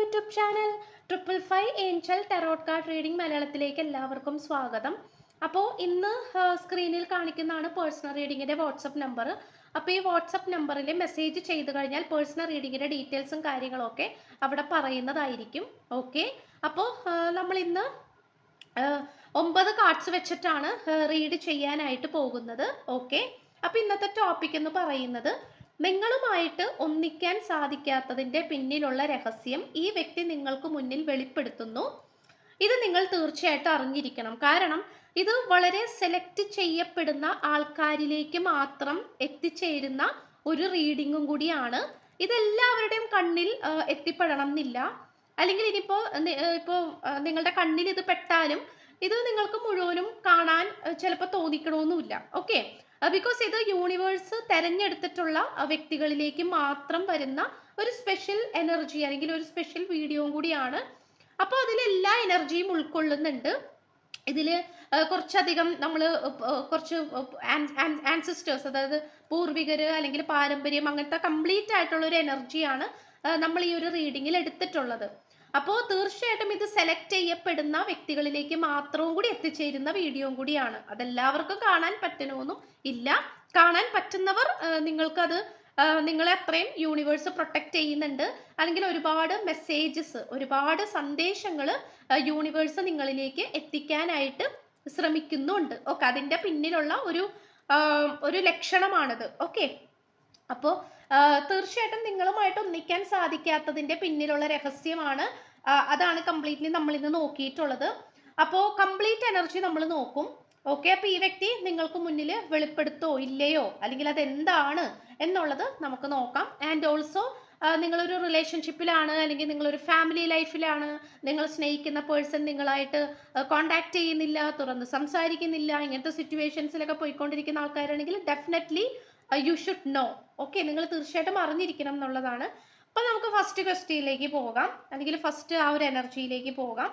YouTube channel triple five angel tarot card reading മലയാളത്തിലേക്ക് എല്ലാവർക്കും സ്വാഗതം. അപ്പോൾ ഇന്ന് സ്ക്രീനിൽ കാണിക്കുന്നതാണ് പേഴ്സണൽ റീഡിങ്ങിന്റെ വാട്സപ്പ് നമ്പർ. അപ്പോൾ ഈ വാട്സപ്പ് നമ്പറിൽ മെസ്സേജ് ചെയ്ത് കഴിഞ്ഞാൽ പേഴ്സണൽ റീഡിങ്ങിന്റെ ഡീറ്റെയിൽസും കാര്യങ്ങളൊക്കെ അവിടെ പറയുന്നതായിരിക്കും. ഓക്കെ? അപ്പോൾ നമ്മൾ ഇന്ന് ഒമ്പത് കാർഡ്സ് വെച്ചിട്ടാണ് റീഡ് ചെയ്യാനായിട്ട് പോകുന്നത്. ഓക്കെ? അപ്പോൾ ഇന്നത്തെ ടോപ്പിക് എന്ന് പറയുന്നത് നിങ്ങളുമായിട്ട് ഒന്നിക്കാൻ സാധിക്കാത്തതിന്റെ പിന്നിലുള്ള രഹസ്യം ഈ വ്യക്തി നിങ്ങൾക്ക് മുന്നിൽ വെളിപ്പെടുത്തുന്നു. ഇത് നിങ്ങൾ തീർച്ചയായിട്ടും അറിഞ്ഞിരിക്കണം. കാരണം ഇത് വളരെ സെലക്ട് ചെയ്യപ്പെടുന്ന ആൾക്കാരിലേക്ക് മാത്രം എത്തിച്ചേരുന്ന ഒരു റീഡിങ്ങും കൂടിയാണ്. ഇതെല്ലാവരുടെയും കണ്ണിൽ എത്തിപ്പെടണം എന്നില്ല. അല്ലെങ്കിൽ ഇനിയിപ്പോൾ ഇപ്പോൾ നിങ്ങളുടെ കണ്ണിൽ ഇത് പെട്ടാലും ഇത് നിങ്ങൾക്ക് മുഴുവനും കാണാൻ ചിലപ്പോൾ തോന്നിക്കണമെന്നുമില്ല ഓക്കെ ബിക്കോസ് ഇത് യൂണിവേഴ്സ് തെരഞ്ഞെടുത്തിട്ടുള്ള ആ, വ്യക്തികളിലേക്ക് മാത്രം വരുന്ന ഒരു സ്പെഷ്യൽ എനർജി അല്ലെങ്കിൽ ഒരു സ്പെഷ്യൽ വീഡിയോയും കൂടിയാണ്. അപ്പോൾ അതിൽ എല്ലാ എനർജിയും ഉൾക്കൊള്ളുന്നുണ്ട്. ഇതിൽ കുറച്ചധികം നമ്മൾ കുറച്ച് ആൻസിസ്റ്റേഴ്സ് അതായത് പൂർവികർ അല്ലെങ്കിൽ പാരമ്പര്യം അങ്ങനത്തെ കംപ്ലീറ്റ് ആയിട്ടുള്ള ഒരു എനർജിയാണ് നമ്മൾ ഈ ഒരു റീഡിങ്ങിൽ എടുത്തിട്ടുള്ളത്. അപ്പോൾ തീർച്ചയായിട്ടും ഇത് സെലക്ട് ചെയ്യപ്പെടുന്ന വ്യക്തികളിലേക്ക് മാത്രവും കൂടി എത്തിച്ചേരുന്ന വീഡിയോയും കൂടിയാണ്. അതെല്ലാവർക്കും കാണാൻ പറ്റണമെന്നും ഇല്ല. കാണാൻ പറ്റുന്നവർ നിങ്ങൾക്കത് നിങ്ങളെ അത്രയും യൂണിവേഴ്സ് പ്രൊട്ടക്റ്റ് ചെയ്യുന്നുണ്ട്. അല്ലെങ്കിൽ ഒരുപാട് മെസ്സേജസ് ഒരുപാട് സന്ദേശങ്ങൾ യൂണിവേഴ്സ് നിങ്ങളിലേക്ക് എത്തിക്കാനായിട്ട് ശ്രമിക്കുന്നുണ്ട്. ഓക്കെ അതിന്റെ പിന്നിലുള്ള ഒരു ഒരു ലക്ഷണമാണിത്. ഓക്കെ. അപ്പോൾ തീർച്ചയായിട്ടും നിങ്ങളുമായിട്ട് ഒന്നിക്കാൻ സാധിക്കാത്തതിന്റെ പിന്നിലുള്ള രഹസ്യമാണ് അതാണ് കംപ്ലീറ്റ്ലി നമ്മൾ ഇന്ന് നോക്കിയിട്ടുള്ളത്. അപ്പോൾ കംപ്ലീറ്റ് എനർജി നമ്മൾ നോക്കും. ഓക്കെ അപ്പോൾ ഈ വ്യക്തി നിങ്ങൾക്ക് മുന്നിൽ വെളിപ്പെടുത്തോ ഇല്ലയോ അല്ലെങ്കിൽ അത് എന്താണ് എന്നുള്ളത് നമുക്ക് നോക്കാം. ആൻഡ് ഓൾസോ നിങ്ങളൊരു റിലേഷൻഷിപ്പിലാണ് അല്ലെങ്കിൽ നിങ്ങളൊരു ഫാമിലി ലൈഫിലാണ് നിങ്ങൾ സ്നേഹിക്കുന്ന പേഴ്സൺ നിങ്ങളായിട്ട് കോണ്ടാക്ട് ചെയ്യുന്നില്ല തുറന്ന് സംസാരിക്കുന്നില്ല ഇങ്ങനത്തെ സിറ്റുവേഷൻസിലൊക്കെ പോയിക്കൊണ്ടിരിക്കുന്ന ആൾക്കാരാണെങ്കിൽ definitely you should know okay നിങ്ങൾ തീർച്ചയായിട്ടും അറിഞ്ഞിരിക്കണം എന്നുള്ളതാണ്. അപ്പോൾ നമുക്ക് ഫസ്റ്റ് ക്വസ്റ്റ്യനിലേക്ക് പോകാം. അല്ലെങ്കിൽ ഫസ്റ്റ് ആ ഒരു എനർജിയിലേക്ക് പോകാം.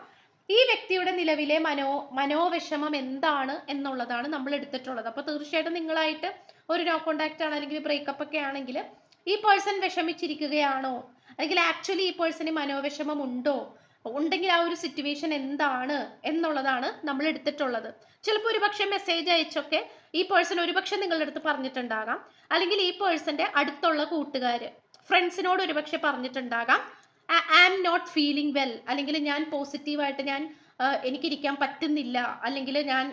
ഈ വ്യക്തിയുടെ നിലവിലെ മനോ മനോവിഷമം എന്താണ് എന്നുള്ളതാണ് നമ്മൾ എടുത്തിട്ടുള്ളത്. അപ്പോൾ തീർച്ചയായിട്ടും നിങ്ങളായിട്ട് ഒരു നോ കോണ്ടാക്റ്റ് ആണ് അല്ലെങ്കിൽ ബ്രേക്കപ്പ് ഒക്കെ ആണെങ്കിൽ ഈ പേഴ്സൺ വിഷമിച്ചിരിക്കുകയാണോ? അല്ലെങ്കിൽ ആക്ച്വലി ഈ പേഴ്സണിന് മനോവിഷമം ഉണ്ടോ? ഉണ്ടെങ്കിൽ ആ ഒരു സിറ്റുവേഷൻ എന്താണ് എന്നുള്ളതാണ് നമ്മൾ എടുത്തിട്ടുള്ളത്. ചിലപ്പോൾ ഒരു പക്ഷേ മെസ്സേജ് അയച്ചൊക്കെ ഈ പേഴ്സൺ ഒരുപക്ഷെ നിങ്ങളുടെ അടുത്ത് പറഞ്ഞിട്ടുണ്ടാകാം. അല്ലെങ്കിൽ ഈ പേഴ്സന്റെ അടുത്തുള്ള കൂട്ടുകാർ ഫ്രണ്ട്സിനോട് ഒരുപക്ഷെ പറഞ്ഞിട്ടുണ്ടാകാം. I am not feeling well അല്ലെങ്കിൽ ഞാൻ പോസിറ്റീവായിട്ട് ഞാൻ എനിക്കിരിക്കാൻ പറ്റുന്നില്ല. അല്ലെങ്കിൽ ഞാൻ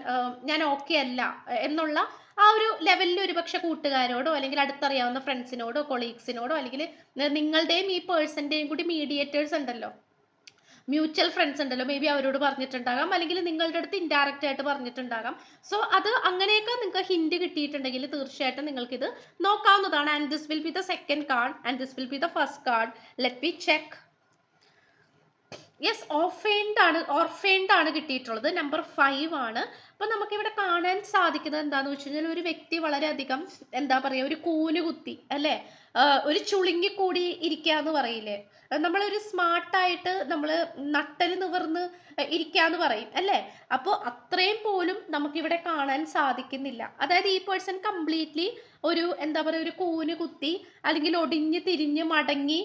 ഞാൻ ഓക്കെ അല്ല. എന്നുള്ള ആ ഒരു ലെവലിൽ ഒരുപക്ഷെ കൂട്ടുകാരോടോ അല്ലെങ്കിൽ അടുത്തറിയാവുന്ന ഫ്രണ്ട്സിനോടോ കൊളീഗ്സിനോടോ അല്ലെങ്കിൽ നിങ്ങളുടെയും ഈ പേഴ്സന്റെയും കൂടി മീഡിയേറ്റേഴ്സ് ഉണ്ടല്ലോ. മ്യൂച്വൽ ഫ്രണ്ട്സ് ഉണ്ടല്ലോ മേ ബി അവരോട് പറഞ്ഞിട്ടുണ്ടാകാം അല്ലെങ്കിൽ നിങ്ങളുടെ അടുത്ത് ഇൻഡയറക്റ്റ് ആയിട്ട് പറഞ്ഞിട്ടുണ്ടാകാം. സോ അത് അങ്ങനെയൊക്കെ നിങ്ങൾക്ക് ഹിന്റ് കിട്ടിയിട്ടുണ്ടെങ്കിൽ തീർച്ചയായിട്ടും നിങ്ങൾക്ക് ഇത് നോക്കാവുന്നതാണ്. And this will be the second card and this will be the first card let be check yes ഓർഫൈൻഡ് ആണ് ഓർഫൈൻഡ് ആണ് കിട്ടിയിട്ടുള്ളത്. നമ്പർ ഫൈവ് ആണ്. അപ്പം നമുക്കിവിടെ കാണാൻ സാധിക്കുന്നത് എന്താന്ന് വെച്ച് കഴിഞ്ഞാൽ ഒരു വ്യക്തി വളരെയധികം എന്താ പറയുക ഒരു കൂന് കുത്തി അല്ലേ? ഒരു ചുളുങ്ങിക്കൂടി ഇരിക്കുക എന്ന് പറയില്ലേ? നമ്മളൊരു സ്മാർട്ടായിട്ട് നമ്മൾ നട്ടൽ നിവർന്ന് ഇരിക്കാന്ന് പറയും അല്ലേ? അപ്പോൾ അത്രയും പോലും നമുക്കിവിടെ കാണാൻ സാധിക്കുന്നില്ല. അതായത് ഈ പേഴ്സൺ കംപ്ലീറ്റ്ലി ഒരു എന്താ പറയുക ഒരു കൂന് കുത്തി അല്ലെങ്കിൽ ഒടിഞ്ഞ് തിരിഞ്ഞ് മടങ്ങി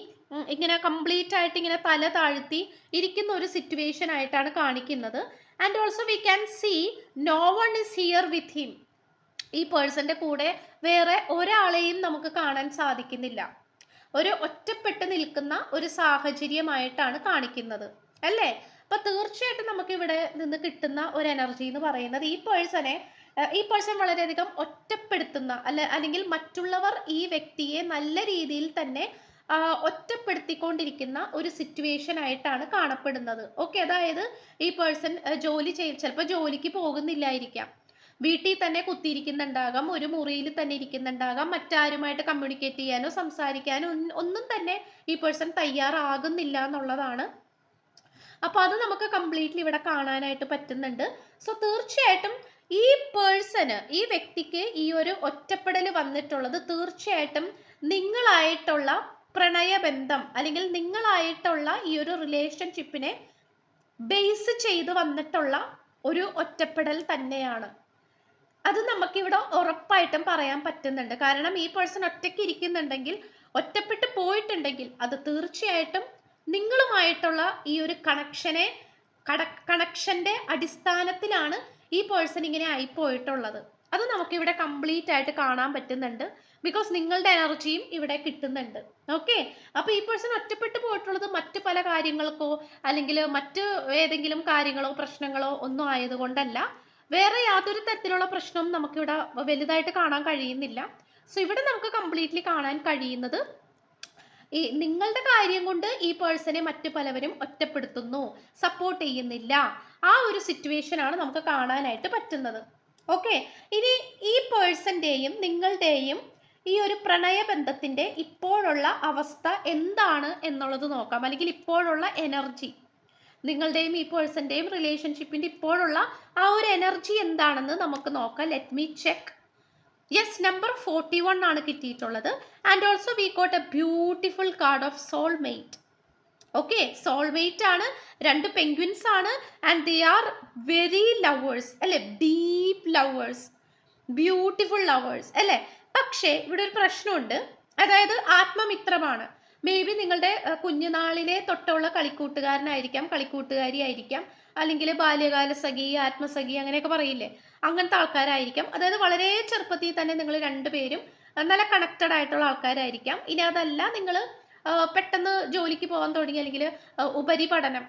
ഇങ്ങനെ കംപ്ലീറ്റ് ആയിട്ട് ഇങ്ങനെ തല താഴ്ത്തി ഇരിക്കുന്ന ഒരു സിറ്റുവേഷൻ ആയിട്ടാണ് കാണിക്കുന്നത്. And also we can see no one is here with him ഈ പേഴ്സന്റെ കൂടെ വേറെ ഒരാളെയും നമുക്ക് കാണാൻ സാധിക്കുന്നില്ല. ഒരു ഒറ്റപ്പെട്ട് നിൽക്കുന്ന ഒരു സാഹചര്യമായിട്ടാണ് കാണിക്കുന്നത്. അല്ലേ? അപ്പൊ തീർച്ചയായിട്ടും നമുക്ക് ഇവിടെ നിന്ന് കിട്ടുന്ന ഒരു എനർജി എന്ന് പറയുന്നത് ഈ പേഴ്സനെ ഈ പേഴ്സൺ വളരെയധികം ഒറ്റപ്പെടുത്തുന്ന അല്ല അല്ലെങ്കിൽ മറ്റുള്ളവർ ഈ വ്യക്തിയെ നല്ല രീതിയിൽ തന്നെ ഒറ്റപ്പെടുത്തിക്കൊണ്ടിരിക്കുന്ന ഒരു സിറ്റുവേഷൻ ആയിട്ടാണ് കാണപ്പെടുന്നത്. ഓക്കെ അതായത് ഈ പേഴ്സൺ ജോലി ചെയ് ചിലപ്പോൾ ജോലിക്ക് പോകുന്നില്ലായിരിക്കാം. വീട്ടിൽ തന്നെ കുത്തിയിരിക്കുന്നുണ്ടാകാം ഒരു മുറിയിൽ തന്നെ ഇരിക്കുന്നുണ്ടാകാം മറ്റാരുമായിട്ട് കമ്മ്യൂണിക്കേറ്റ് ചെയ്യാനോ സംസാരിക്കാനോ ഒന്നും- ഒന്നും തന്നെ ഈ പേഴ്സൺ തയ്യാറാകുന്നില്ല എന്നുള്ളതാണ്. അപ്പോൾ അത് നമുക്ക് കംപ്ലീറ്റ്ലി ഇവിടെ കാണാനായിട്ട് പറ്റുന്നുണ്ട്. സോ തീർച്ചയായിട്ടും ഈ പേഴ്സണ് ഈ വ്യക്തിക്ക് ഈ ഒരു ഒറ്റപ്പെടൽ വന്നിട്ടുള്ളത് തീർച്ചയായിട്ടും നിങ്ങളായിട്ടുള്ള പ്രണയബന്ധം അല്ലെങ്കിൽ നിങ്ങളായിട്ടുള്ള ഈ ഒരു റിലേഷൻഷിപ്പിനെ ബേസ് ചെയ്ത് വന്നിട്ടുള്ള ഒരു ഒറ്റപ്പെടൽ തന്നെയാണ്. അത് നമുക്കിവിടെ ഉറപ്പായിട്ടും പറയാൻ പറ്റുന്നുണ്ട്. കാരണം ഈ പേഴ്സൺ ഒറ്റയ്ക്ക് ഇരിക്കുന്നുണ്ടെങ്കിൽ ഒറ്റപ്പെട്ട് പോയിട്ടുണ്ടെങ്കിൽ അത് തീർച്ചയായിട്ടും നിങ്ങളുമായിട്ടുള്ള ഈ ഒരു കണക്ഷനെ കട കണക്ഷന്റെ അടിസ്ഥാനത്തിലാണ് ഈ പേഴ്സൺ ഇങ്ങനെ ആയിപ്പോയിട്ടുള്ളത് അത് നമുക്കിവിടെ കംപ്ലീറ്റ് ആയിട്ട് കാണാൻ പറ്റുന്നുണ്ട്. ബിക്കോസ് നിങ്ങളുടെ എനർജിയും ഇവിടെ കിട്ടുന്നുണ്ട്. ഓക്കെ അപ്പൊ ഈ പേഴ്സൺ ഒറ്റപ്പെട്ടു പോയിട്ടുള്ളത് മറ്റു പല കാര്യങ്ങൾക്കോ അല്ലെങ്കിൽ മറ്റ് ഏതെങ്കിലും കാര്യങ്ങളോ പ്രശ്നങ്ങളോ ഒന്നും ആയതുകൊണ്ടല്ല വേറെ യാതൊരു തരത്തിലുള്ള പ്രശ്നവും നമുക്കിവിടെ വലുതായിട്ട് കാണാൻ കഴിയുന്നില്ല. സോ ഇവിടെ നമുക്ക് കംപ്ലീറ്റ്ലി കാണാൻ കഴിയുന്നത് ഈ നിങ്ങളുടെ കാര്യം കൊണ്ട് ഈ പേഴ്സണെ മറ്റു പലവരും ഒറ്റപ്പെടുത്തുന്നു സപ്പോർട്ട് ചെയ്യുന്നില്ല. ആ ഒരു സിറ്റുവേഷൻ ആണ് നമുക്ക് കാണാനായിട്ട് പറ്റുന്നത്. ഓക്കെ ഇനി ഈ പേഴ്സന്റെയും നിങ്ങളുടെയും ഈ ഒരു പ്രണയബന്ധത്തിന്റെ ഇപ്പോഴുള്ള അവസ്ഥ എന്താണ് എന്നുള്ളത് നോക്കാം. അല്ലെങ്കിൽ ഇപ്പോഴുള്ള എനർജി. നിങ്ങളുടെയും ഈ പേഴ്സന്റെയും റിലേഷൻഷിപ്പിന്റെ ഇപ്പോഴുള്ള ആ ഒരു എനർജി എന്താണെന്ന് നമുക്ക് നോക്കാം. Let me check yes number forty one ആണ് കിട്ടിയിട്ടുള്ളത്. And also we got a beautiful card of soulmate okay soulmate ആണ്. രണ്ട് പെൻഗ്വിൻസ് ആണ്. And they are very lovers അല്ലെ? ഡീപ് ലവേഴ്സ് ബ്യൂട്ടിഫുൾ ലവേഴ്സ് അല്ലെ? പക്ഷേ ഇവിടെ ഒരു പ്രശ്നമുണ്ട്. അതായത് ആത്മമിത്രമാണ്. മേ ബി നിങ്ങളുടെ കുഞ്ഞുനാളിലെ തൊട്ടുള്ള കളിക്കൂട്ടുകാരനായിരിക്കാം കളിക്കൂട്ടുകാരി ആയിരിക്കാം അല്ലെങ്കിൽ ബാല്യകാല സഖി ആത്മസഖി അങ്ങനെയൊക്കെ പറയില്ലേ? അങ്ങനത്തെ ആൾക്കാരായിരിക്കാം. അതായത് വളരെ ചെറുപ്പത്തിൽ തന്നെ നിങ്ങൾ രണ്ടുപേരും നല്ല കണക്റ്റഡ് ആയിട്ടുള്ള ആൾക്കാരായിരിക്കാം. ഇനി അതല്ല നിങ്ങൾ പെട്ടെന്ന് ജോലിക്ക് പോകാൻ തുടങ്ങി. അല്ലെങ്കിൽ ഉപരിപഠനം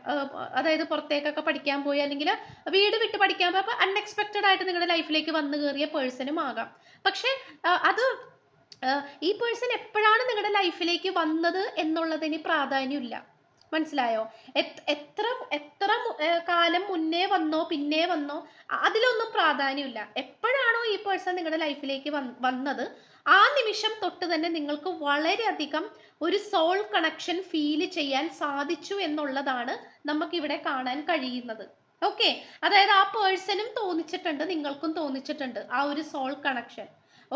അതായത് പുറത്തേക്കൊക്കെ പഠിക്കാൻ പോയി. അല്ലെങ്കിൽ വീട് വിട്ട് പഠിക്കാൻ പോയി. അൺഎക്സ്പെക്റ്റഡ് ആയിട്ട് നിങ്ങളുടെ ലൈഫിലേക്ക് വന്നു കയറിയ പേഴ്സണും ആകാം. പക്ഷേ അത് ഈ പേഴ്സൺ എപ്പോഴാണ് നിങ്ങളുടെ ലൈഫിലേക്ക് വന്നത് എന്നുള്ളതിന് പ്രാധാന്യമില്ല. മനസ്സിലായോ? എത്- എത്ര എത്ര കാലം മുന്നേ വന്നോ പിന്നെ വന്നോ അതിലൊന്നും പ്രാധാന്യമില്ല. എപ്പോഴാണോ ഈ പേഴ്സൺ നിങ്ങളുടെ ലൈഫിലേക്ക് വന്ന് വന്നത് ആ നിമിഷം തൊട്ട് തന്നെ നിങ്ങൾക്ക് വളരെയധികം ഒരു സോൾ കണക്ഷൻ ഫീൽ ചെയ്യാൻ സാധിച്ചു എന്നുള്ളതാണ് നമുക്കിവിടെ കാണാൻ കഴിയുന്നത്. ഓക്കെ അതായത് ആ പേഴ്സണും തോന്നിച്ചിട്ടുണ്ട് നിങ്ങൾക്കും തോന്നിച്ചിട്ടുണ്ട് ആ ഒരു സോൾ കണക്ഷൻ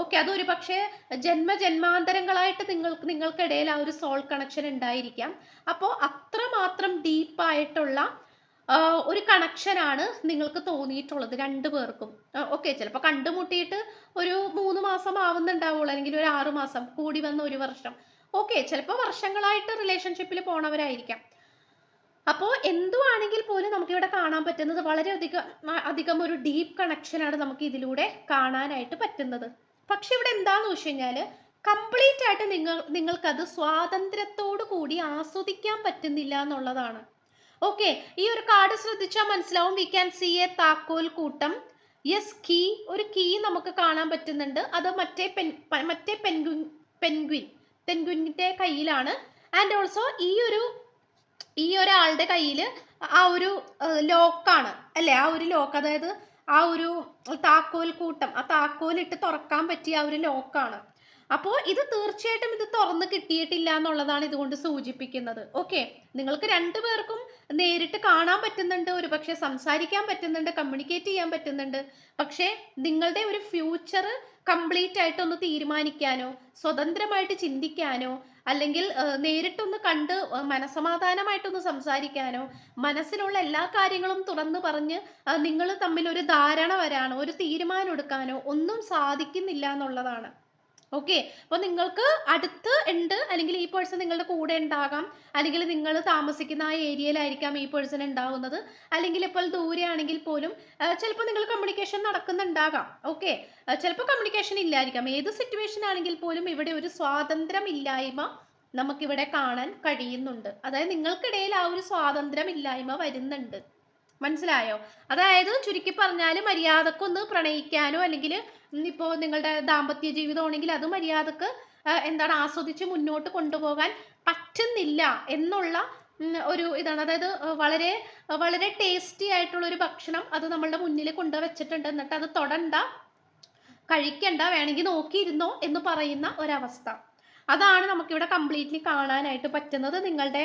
ഓക്കെ അതൊരു പക്ഷേ ജന്മ ജന്മാന്തരങ്ങളായിട്ട് നിങ്ങൾക്ക് നിങ്ങൾക്കിടയിൽ ആ ഒരു സോൾ കണക്ഷൻ ഉണ്ടായിരിക്കാം. അപ്പോൾ അത്രമാത്രം ഡീപ്പായിട്ടുള്ള ഒരു കണക്ഷനാണ് നിങ്ങൾക്ക് തോന്നിയിട്ടുള്ളത് രണ്ടു പേർക്കും. ഓക്കെ ചിലപ്പോൾ കണ്ടുമുട്ടിയിട്ട് ഒരു മൂന്ന് മാസം ആവുന്നുണ്ടാവുള്ളൂ അല്ലെങ്കിൽ ഒരു ആറു മാസം കൂടി വന്ന ഒരു വർഷം. ഓക്കെ ചിലപ്പോൾ വർഷങ്ങളായിട്ട് റിലേഷൻഷിപ്പിൽ പോണവരായിരിക്കാം. അപ്പോൾ എന്തുവാണെങ്കിൽ പോലും നമുക്കിവിടെ കാണാൻ പറ്റുന്നത് വളരെ അധികം ഒരു ഡീപ്പ് കണക്ഷനാണ് നമുക്ക് ഇതിലൂടെ കാണാനായിട്ട് പറ്റുന്നത്. പക്ഷെ ഇവിടെ എന്താന്ന് വെച്ച് കഴിഞ്ഞാൽ കംപ്ലീറ്റ് ആയിട്ട് നിങ്ങൾ നിങ്ങൾക്കത് സ്വാതന്ത്ര്യത്തോടു കൂടി ആസ്വദിക്കാൻ പറ്റുന്നില്ല എന്നുള്ളതാണ്. ഓക്കെ ഈ ഒരു കാർഡ് ശ്രദ്ധിച്ചാൽ മനസ്സിലാവും. വി ക്യാൻ സി എ താക്കോൽ കൂട്ടം. യെസ് കീ ഒരു കീ നമുക്ക് കാണാൻ പറ്റുന്നുണ്ട്. അത് മറ്റേ പെൻ മറ്റേ പെൻഗ്വിൻ പെൻഗ്വിൻ പെൻഗ്വിന്റെ കയ്യിലാണ്. ആൻഡ് ഓൾസോ ഈ ഒരു ഈ ഒരാളുടെ കയ്യിൽ ആ ഒരു ലോക്കാണ്. അല്ലേ? ആ ഒരു ലോക്ക് അതായത് ആ ഒരു താക്കോൽ കൂട്ടം ആ താക്കോലിട്ട് തുറക്കാൻ പറ്റിയ ആ ഒരു ലോക്കാണ്. അപ്പോൾ ഇത് തീർച്ചയായിട്ടും ഇത് തുറന്ന് കിട്ടിയിട്ടില്ല എന്നുള്ളതാണ് ഇതുകൊണ്ട് സൂചിപ്പിക്കുന്നത്. ഓക്കെ നിങ്ങൾക്ക് രണ്ടു പേർക്കും നേരിട്ട് കാണാൻ പറ്റുന്നുണ്ട് ഒരു പക്ഷെ സംസാരിക്കാൻ പറ്റുന്നുണ്ട് കമ്മ്യൂണിക്കേറ്റ് ചെയ്യാൻ പറ്റുന്നുണ്ട്. പക്ഷേ നിങ്ങളുടെ ഒരു ഫ്യൂച്ചർ കംപ്ലീറ്റ് ആയിട്ടൊന്ന് തീരുമാനിക്കാനോ സ്വതന്ത്രമായിട്ട് ചിന്തിക്കാനോ അല്ലെങ്കിൽ നേരിട്ടൊന്ന് കണ്ട് മനസമാധാനമായിട്ടൊന്ന് സംസാരിക്കാനോ മനസ്സിലുള്ള എല്ലാ കാര്യങ്ങളും തുറന്നു പറഞ്ഞ് നിങ്ങൾ തമ്മിൽ ഒരു ധാരണ വരാനോ ഒരു തീരുമാനം എടുക്കാനോ ഒന്നും സാധിക്കുന്നില്ല എന്നുള്ളതാണ്. ഓക്കെ അപ്പോൾ നിങ്ങൾക്ക് അടുത്ത് ഉണ്ട് അല്ലെങ്കിൽ ഈ പേഴ്സൺ നിങ്ങളുടെ കൂടെ ഉണ്ടാകാം അല്ലെങ്കിൽ നിങ്ങൾ താമസിക്കുന്ന ആ ഏരിയയിലായിരിക്കാം ഈ പേഴ്സൺ ഉണ്ടാവുന്നത്. അല്ലെങ്കിൽ ഇപ്പോൾ ദൂരെയാണെങ്കിൽ പോലും ചിലപ്പോൾ നിങ്ങൾ കമ്മ്യൂണിക്കേഷൻ നടക്കുന്നുണ്ടാകാം. ഓക്കെ ചിലപ്പോൾ കമ്മ്യൂണിക്കേഷൻ ഇല്ലായിരിക്കാം. ഏത് സിറ്റുവേഷൻ ആണെങ്കിൽ പോലും ഇവിടെ ഒരു സ്വാതന്ത്ര്യം ഇല്ലായ്മ നമുക്കിവിടെ കാണാൻ കഴിയുന്നുണ്ട്. അതായത് നിങ്ങൾക്കിടയിൽ ആ ഒരു സ്വാതന്ത്ര്യം ഇല്ലായ്മ വരുന്നുണ്ട്. മനസ്സിലായോ? അതായത് ചുരുക്കി പറഞ്ഞാൽ മര്യാദക്കൊന്ന് പ്രണയിക്കാനോ അല്ലെങ്കിൽ ഇപ്പോൾ നിങ്ങളുടെ ദാമ്പത്യ ജീവിതമാണെങ്കിൽ അത് മര്യാദയ്ക്ക് എന്താണ് ആസ്വദിച്ച് മുന്നോട്ട് കൊണ്ടുപോകാൻ പറ്റുന്നില്ല എന്നുള്ള ഒരു ഇതാണ്. അതായത് വളരെ വളരെ ടേസ്റ്റി ആയിട്ടുള്ള ഒരു ഭക്ഷണം അത് നമ്മളുടെ മുന്നിൽ കൊണ്ടുവച്ചിട്ടുണ്ട്. എന്നിട്ട് അത് തൊടണ്ട കഴിക്കണ്ട വേണമെങ്കിൽ നോക്കിയിരുന്നോ എന്ന് പറയുന്ന ഒരവസ്ഥ. അതാണ് നമുക്കിവിടെ കംപ്ലീറ്റ്ലി കാണാനായിട്ട് പറ്റുന്നത്. നിങ്ങളുടെ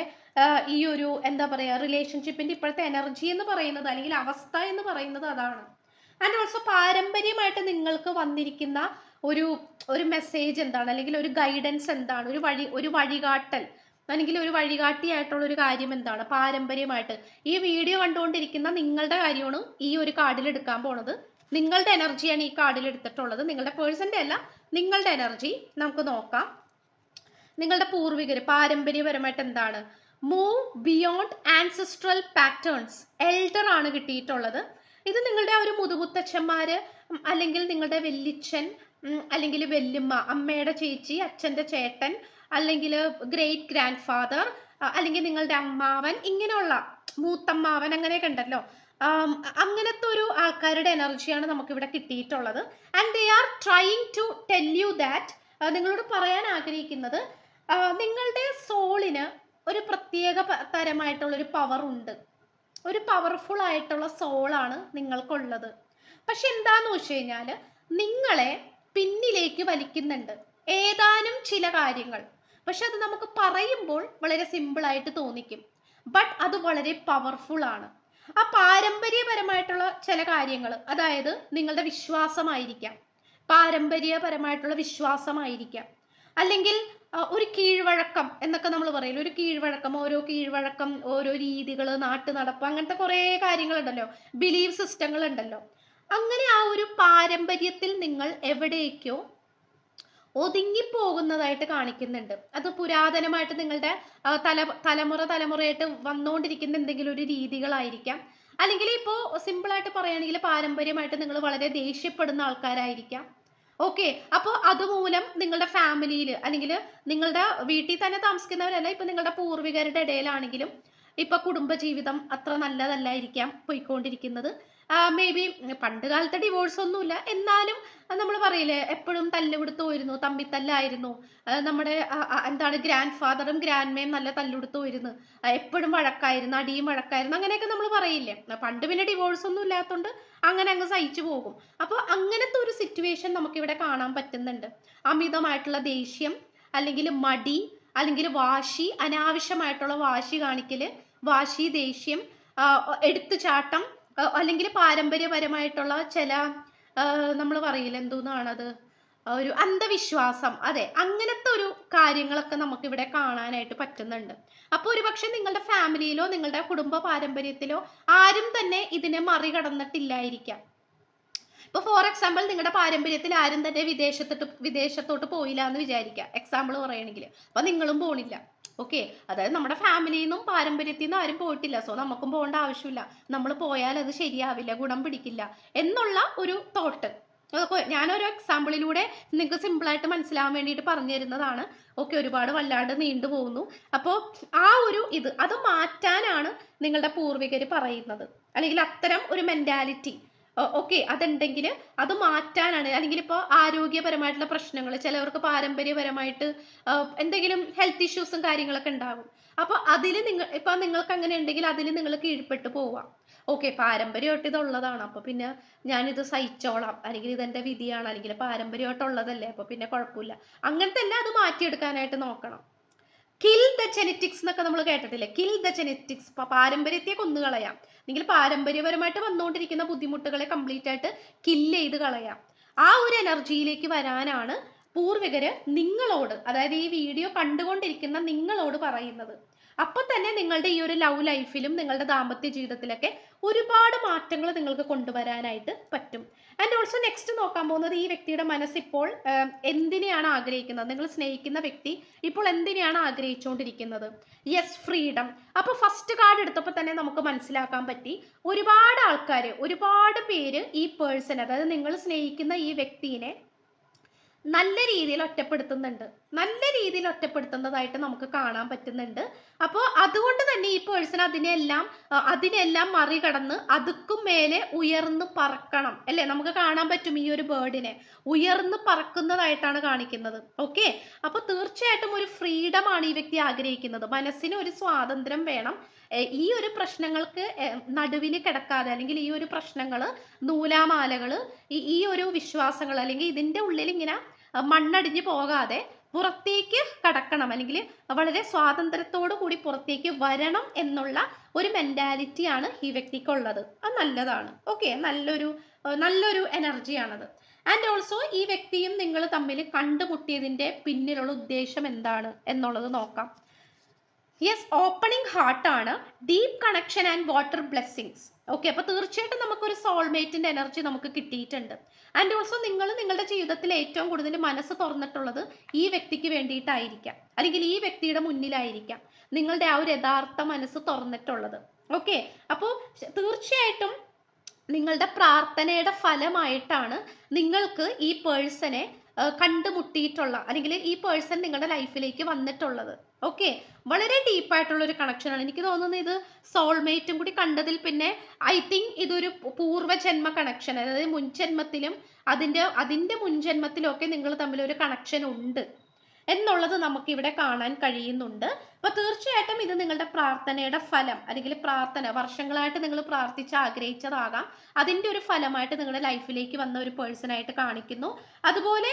ഈ ഒരു എന്താ പറയുക റിലേഷൻഷിപ്പിന്റെ ഇപ്പോഴത്തെ എനർജി എന്ന് പറയുന്നത് അല്ലെങ്കിൽ അവസ്ഥ എന്ന് പറയുന്നത് അതാണ്. ആൻഡ് ഓൾസോ പാരമ്പര്യമായിട്ട് നിങ്ങൾക്ക് വന്നിരിക്കുന്ന ഒരു ഒരു മെസ്സേജ് എന്താണ്? അല്ലെങ്കിൽ ഒരു ഗൈഡൻസ് എന്താണ്? ഒരു വഴി ഒരു വഴികാട്ടൽ അല്ലെങ്കിൽ ഒരു വഴികാട്ടിയായിട്ടുള്ള ഒരു കാര്യം എന്താണ്? പാരമ്പര്യമായിട്ട്. ഈ വീഡിയോ കണ്ടുകൊണ്ടിരിക്കുന്ന നിങ്ങളുടെ കാര്യമാണ് ഈ ഒരു കാർഡിൽ എടുക്കാൻ പോണത്. നിങ്ങളുടെ എനർജിയാണ് ഈ കാർഡിൽ എടുത്തിട്ടുള്ളത്. നിങ്ങളുടെ പേഴ്സന്റെ അല്ല നിങ്ങളുടെ എനർജി നമുക്ക് നോക്കാം. നിങ്ങളുടെ പൂർവികർ പാരമ്പര്യപരമായിട്ട് എന്താണ്? Move beyond ancestral patterns elder ആണ് കിട്ടിയിട്ടുള്ളത്. ഇത് നിങ്ങളുടെ ആ ഒരു മുതുമുത്തച്ഛന്മാര് അല്ലെങ്കിൽ നിങ്ങളുടെ വെല്ലിച്ചൻ അല്ലെങ്കിൽ വെല്ലുമ്മ അമ്മയുടെ ചേച്ചി അച്ഛന്റെ ചേട്ടൻ അല്ലെങ്കിൽ ഗ്രേറ്റ് ഗ്രാൻഡ് ഫാദർ അല്ലെങ്കിൽ നിങ്ങളുടെ അമ്മാവൻ ഇങ്ങനെയുള്ള മൂത്തമ്മാവൻ അങ്ങനെയൊക്കെ ഉണ്ടല്ലോ അങ്ങനത്തെ ഒരു ആൾക്കാരുടെ എനർജിയാണ് നമുക്ക് ഇവിടെ കിട്ടിയിട്ടുള്ളത് and they are trying to tell you that നിങ്ങളോട് പറയാൻ ആഗ്രഹിക്കുന്നത് നിങ്ങളുടെ സോളിന് ഒരു പ്രത്യേക തരമായിട്ടുള്ള തരമായിട്ടുള്ളൊരു പവർ ഉണ്ട്. ഒരു പവർഫുൾ ആയിട്ടുള്ള സോളാണ് നിങ്ങൾക്കുള്ളത്. പക്ഷെ എന്താന്ന് വെച്ച് കഴിഞ്ഞാൽ നിങ്ങളെ പിന്നിലേക്ക് വലിക്കുന്നുണ്ട്. ഏതാനും ചില കാര്യങ്ങൾ. പക്ഷെ അത് നമുക്ക് പറയുമ്പോൾ വളരെ സിമ്പിൾ ആയിട്ട് തോന്നിക്കും. ബട്ട് അത് വളരെ പവർഫുൾ ആണ്. ആ പാരമ്പര്യപരമായിട്ടുള്ള ചില കാര്യങ്ങൾ അതായത് നിങ്ങളുടെ വിശ്വാസമായിരിക്കാം. പാരമ്പര്യപരമായിട്ടുള്ള വിശ്വാസമായിരിക്കാം. അല്ലെങ്കിൽ ഒരു കീഴ്വഴക്കം എന്നൊക്കെ നമ്മൾ പറയില്ല ഒരു കീഴ്വഴക്കം ഓരോ കീഴ്വഴക്കം ഓരോ രീതികൾ നാട്ടു നടപ്പ് അങ്ങനത്തെ കുറേ കാര്യങ്ങളുണ്ടല്ലോ ബിലീഫ് സിസ്റ്റങ്ങൾ ഉണ്ടല്ലോ. അങ്ങനെ ആ ഒരു പാരമ്പര്യത്തിൽ നിങ്ങൾ എവിടേക്കോ ഒതുങ്ങിപ്പോകുന്നതായിട്ട് കാണിക്കുന്നുണ്ട്. അത് പുരാതനമായിട്ട് നിങ്ങളുടെ തല തലമുറ തലമുറയായിട്ട് വന്നുകൊണ്ടിരിക്കുന്ന എന്തെങ്കിലും ഒരു രീതികളായിരിക്കാം. അല്ലെങ്കിൽ ഇപ്പോൾ സിമ്പിളായിട്ട് പറയുകയാണെങ്കിൽ പാരമ്പര്യമായിട്ട് നിങ്ങൾ വളരെ ദേഷ്യപ്പെടുന്ന ആൾക്കാരായിരിക്കാം. ഓക്കെ അപ്പോൾ അതുമൂലം നിങ്ങളുടെ ഫാമിലിയിൽ അല്ലെങ്കിൽ നിങ്ങളുടെ വീട്ടിൽ തന്നെ താമസിക്കുന്നവരല്ല ഇപ്പം നിങ്ങളുടെ പൂർവികരുടെ ഇടയിലാണെങ്കിലും ഇപ്പൊ കുടുംബജീവിതം അത്ര നല്ലതല്ലായിരിക്കാം പോയിക്കൊണ്ടിരിക്കുന്നത്. മേ ബി പണ്ട് കാലത്തെ ഡിവോഴ്സ് ഒന്നുമില്ല. എന്നാലും നമ്മൾ പറയില്ലേ എപ്പോഴും തല്ലുകൊടുത്തു പോയിരുന്നു തമ്മിത്തല്ലായിരുന്നു ആ, നമ്മുടെ എന്താണ് ഗ്രാൻഡ് ഫാദറും ഗ്രാൻഡ് മേയും നല്ല തല്ലുകൊടുത്തു പോയിരുന്നു. എപ്പോഴും വഴക്കായിരുന്നു അടിയും വഴക്കായിരുന്നു അങ്ങനെയൊക്കെ നമ്മൾ പറയില്ലേ. പണ്ട് പിന്നെ ഡിവോഴ്സ് ഒന്നും ഇല്ലാത്തതുകൊണ്ട് അങ്ങനെ അങ്ങ് സഹിച്ചു പോകും. അപ്പോൾ അങ്ങനത്തെ ഒരു സിറ്റുവേഷൻ നമുക്കിവിടെ കാണാൻ പറ്റുന്നുണ്ട്. അമിതമായിട്ടുള്ള ദേഷ്യം അല്ലെങ്കിൽ മടി അല്ലെങ്കിൽ വാശി അനാവശ്യമായിട്ടുള്ള വാശി കാണിക്കൽ വാശി ദേഷ്യം എടുത്തുചാട്ടം അല്ലെങ്കിൽ പാരമ്പര്യപരമായിട്ടുള്ള ചില നമ്മൾ പറയില്ല എന്തോന്നാണത്? ഒരു അന്ധവിശ്വാസം. അതെ അങ്ങനത്തെ ഒരു കാര്യങ്ങളൊക്കെ നമുക്ക് ഇവിടെ കാണാനായിട്ട് പറ്റുന്നുണ്ട്. അപ്പോൾ ഒരുപക്ഷെ നിങ്ങളുടെ ഫാമിലിയിലോ നിങ്ങളുടെ കുടുംബ പാരമ്പര്യത്തിലോ ആരും തന്നെ ഇതിനെ മറികടന്നിട്ടില്ലായിരിക്കാം. ഇപ്പോൾ ഫോർ എക്സാമ്പിൾ നിങ്ങളുടെ പാരമ്പര്യത്തിൽ ആരും തന്നെ വിദേശത്തോട്ട് വിദേശത്തോട്ട് പോയില്ല എന്ന് വിചാരിക്കുക എക്സാമ്പിൾ പറയുകയാണെങ്കിൽ അപ്പോൾ നിങ്ങളും പോണില്ല. ഓക്കെ അതായത് നമ്മുടെ ഫാമിലിയിൽ നിന്നും പാരമ്പര്യത്തിൽ നിന്നും ആരും പോയിട്ടില്ല. സോ നമുക്കും പോകേണ്ട ആവശ്യമില്ല. നമ്മൾ പോയാൽ അത് ശരിയാവില്ല ഗുണം പിടിക്കില്ല എന്നുള്ള ഒരു തോട്ട് ഞാനൊരു എക്സാമ്പിളിലൂടെ നിങ്ങൾക്ക് സിമ്പിളായിട്ട് മനസ്സിലാവാൻ വേണ്ടിയിട്ട് പറഞ്ഞു തരുന്നതാണ്. ഓക്കെ ഒരുപാട് വല്ലാണ്ട് നീണ്ടു പോകുന്നു. അപ്പോൾ ആ ഒരു ഇത് അത് മാറ്റാനാണ് നിങ്ങളുടെ പൂർവികർ പറയുന്നത്. അല്ലെങ്കിൽ അത്തരം ഒരു മെന്റാലിറ്റി ഓക്കെ. അതുണ്ടെങ്കിൽ അത് മാറ്റാനാണ്. അല്ലെങ്കിൽ ഇപ്പോൾ ആരോഗ്യപരമായിട്ടുള്ള പ്രശ്നങ്ങൾ ചിലവർക്ക് പാരമ്പര്യപരമായിട്ട് എന്തെങ്കിലും ഹെൽത്ത് ഇഷ്യൂസും കാര്യങ്ങളൊക്കെ ഉണ്ടാകും. അപ്പോൾ അതിൽ നിങ്ങൾ ഇപ്പം നിങ്ങൾക്ക് അങ്ങനെ ഉണ്ടെങ്കിൽ അതിൽ നിങ്ങൾ കീഴ്പ്പെട്ട് പോവാം ഓക്കെ പാരമ്പര്യമായിട്ട് ഇതുള്ളതാണ്. അപ്പോൾ പിന്നെ ഞാനിത് സഹിച്ചോളാം. അല്ലെങ്കിൽ ഇതെന്റെ വിധിയാണ്. അല്ലെങ്കിൽ പാരമ്പര്യമായിട്ടുള്ളതല്ലേ. അപ്പോൾ പിന്നെ കുഴപ്പമില്ല. അങ്ങനത്തെ അല്ല അത് മാറ്റിയെടുക്കാനായിട്ട് നോക്കണം. കിൽ ദ ജെനറ്റിക്സ് എന്നൊക്കെ നമ്മൾ കേട്ടിട്ടില്ലേ? കിൽ ദ ജെനറ്റിക്സ് പാരമ്പര്യത്തെ കൊന്നുകളയാം അല്ലെങ്കിൽ പാരമ്പര്യപരമായിട്ട് വന്നുകൊണ്ടിരിക്കുന്ന ബുദ്ധിമുട്ടുകളെ കംപ്ലീറ്റ് ആയിട്ട് കില്ല് ചെയ്ത് കളയാം. ആ ഒരു എനർജിയിലേക്ക് വരാനാണ് പൂർവികര് നിങ്ങളോട് അതായത് ഈ വീഡിയോ കണ്ടുകൊണ്ടിരിക്കുന്ന നിങ്ങളോട് പറയുന്നത്. അപ്പോൾ തന്നെ നിങ്ങളുടെ ഈ ഒരു ലവ് ലൈഫിലും നിങ്ങളുടെ ദാമ്പത്യ ജീവിതത്തിലൊക്കെ ഒരുപാട് മാറ്റങ്ങൾ നിങ്ങൾക്ക് കൊണ്ടുവരാനായിട്ട് പറ്റും. ആൻഡ് ഓൾസോ നെക്സ്റ്റ് നോക്കാൻ പോകുന്നത് ഈ വ്യക്തിയുടെ മനസ്സിപ്പോൾ എന്തിനെയാണ് ആഗ്രഹിക്കുന്നത്? നിങ്ങൾ സ്നേഹിക്കുന്ന വ്യക്തി ഇപ്പോൾ എന്തിനെയാണ് ആഗ്രഹിച്ചുകൊണ്ടിരിക്കുന്നത്? യെസ് ഫ്രീഡം അപ്പോൾ ഫസ്റ്റ് കാർഡ് എടുത്തപ്പോൾ തന്നെ നമുക്ക് മനസ്സിലാക്കാൻ പറ്റി ഒരുപാട് ആൾക്കാർ ഒരുപാട് പേര് ഈ പേഴ്സൺ അതായത് നിങ്ങൾ സ്നേഹിക്കുന്ന ഈ വ്യക്തിനെ നല്ല രീതിയിൽ ഒറ്റപ്പെടുത്തുന്നുണ്ട്. നല്ല രീതിയിൽ ഒറ്റപ്പെടുത്തുന്നതായിട്ട് നമുക്ക് കാണാൻ പറ്റുന്നുണ്ട്. അപ്പോൾ അതുകൊണ്ട് തന്നെ ഈ പേഴ്സൺ അതിനെല്ലാം അതിനെല്ലാം മറികടന്ന് അതുക്കും മേലെ ഉയർന്ന് പറക്കണം. അല്ലേ? നമുക്ക് കാണാൻ പറ്റും ഈ ഒരു ബേർഡിനെ ഉയർന്ന് പറക്കുന്നതായിട്ടാണ് കാണിക്കുന്നത്. ഓക്കെ അപ്പോൾ തീർച്ചയായിട്ടും ഒരു ഫ്രീഡം ആണ് ഈ വ്യക്തി ആഗ്രഹിക്കുന്നത്. മനസ്സിന് ഒരു സ്വാതന്ത്ര്യം വേണം. ഈ ഒരു പ്രശ്നങ്ങൾക്ക് നടുവിൽ കിടക്കാതെ അല്ലെങ്കിൽ ഈ ഒരു പ്രശ്നങ്ങൾ നൂലാമാലകൾ ഈ ഒരു വിശ്വാസങ്ങൾ അല്ലെങ്കിൽ ഇതിന്റെ ഉള്ളിൽ ഇങ്ങനെ മണ്ണടിഞ്ഞ് പോകാതെ പുറത്തേക്ക് കടക്കണം. അല്ലെങ്കിൽ വളരെ സ്വാതന്ത്ര്യത്തോടു കൂടി പുറത്തേക്ക് വരണം എന്നുള്ള ഒരു മെന്റാലിറ്റിയാണ് ഈ വ്യക്തിക്കുള്ളത്. അത് നല്ലതാണ്. ഓക്കെ നല്ലൊരു നല്ലൊരു എനർജിയാണത് ആൻഡ് ഓൾസോ ഈ വ്യക്തിയും നിങ്ങൾ തമ്മിൽ കണ്ടുമുട്ടിയതിന്റെ പിന്നിലുള്ള ഉദ്ദേശം എന്താണ് എന്നുള്ളത് നോക്കാം. Yes opening ഹാർട്ടാണ് deep connection and water blessings okay അപ്പോൾ തീർച്ചയായിട്ടും നമുക്കൊരു സോൾമേറ്റിന്റെ എനർജി നമുക്ക് കിട്ടിയിട്ടുണ്ട്. ആൻഡ് ഓൾസോ നിങ്ങൾ നിങ്ങളുടെ ജീവിതത്തിൽ ഏറ്റവും കൂടുതൽ മനസ്സ് തുറന്നിട്ടുള്ളത് ഈ വ്യക്തിക്ക് വേണ്ടിയിട്ടായിരിക്കാം. അല്ലെങ്കിൽ ഈ വ്യക്തിയുടെ മുന്നിലായിരിക്കാം. നിങ്ങളുടെ ആ ഒരു യഥാർത്ഥ മനസ്സ് തുറന്നിട്ടുള്ളത്. ഓക്കെ അപ്പോൾ തീർച്ചയായിട്ടും നിങ്ങളുടെ പ്രാർത്ഥനയുടെ ഫലമായിട്ടാണ് നിങ്ങൾക്ക് ഈ പേഴ്സണെ കണ്ടുമുട്ടിയിട്ടുള്ള അല്ലെങ്കിൽ ഈ പേഴ്സൺ നിങ്ങളുടെ ലൈഫിലേക്ക് വന്നിട്ടുള്ളത്. ഓക്കെ വളരെ ഡീപ്പായിട്ടുള്ള ഒരു കണക്ഷനാണ് എനിക്ക് തോന്നുന്നത് ഇത് സോൾമേറ്റും കൂടി കണ്ടതിൽ പിന്നെ ഐ തിങ്ക് ഇതൊരു പൂർവജന്മ കണക്ഷൻ അതായത് മുൻജന്മത്തിലും അതിന്റെ അതിന്റെ മുൻജന്മത്തിലും ഒക്കെ നിങ്ങൾ തമ്മിൽ ഒരു കണക്ഷൻ ഉണ്ട്. എന്നുള്ളത് നമുക്ക് ഇവിടെ കാണാൻ കഴിയുന്നുണ്ട്. അപ്പൊ തീർച്ചയായിട്ടും ഇത് നിങ്ങളുടെ പ്രാർത്ഥനയുടെ ഫലം അല്ലെങ്കിൽ പ്രാർത്ഥന വർഷങ്ങളായിട്ട് നിങ്ങൾ പ്രാർത്ഥിച്ച് ആഗ്രഹിച്ചതാകാം. അതിന്റെ ഒരു ഫലമായിട്ട് നിങ്ങളുടെ ലൈഫിലേക്ക് വന്ന ഒരു പേഴ്സൺ ആയിട്ട് കാണിക്കുന്നു. അതുപോലെ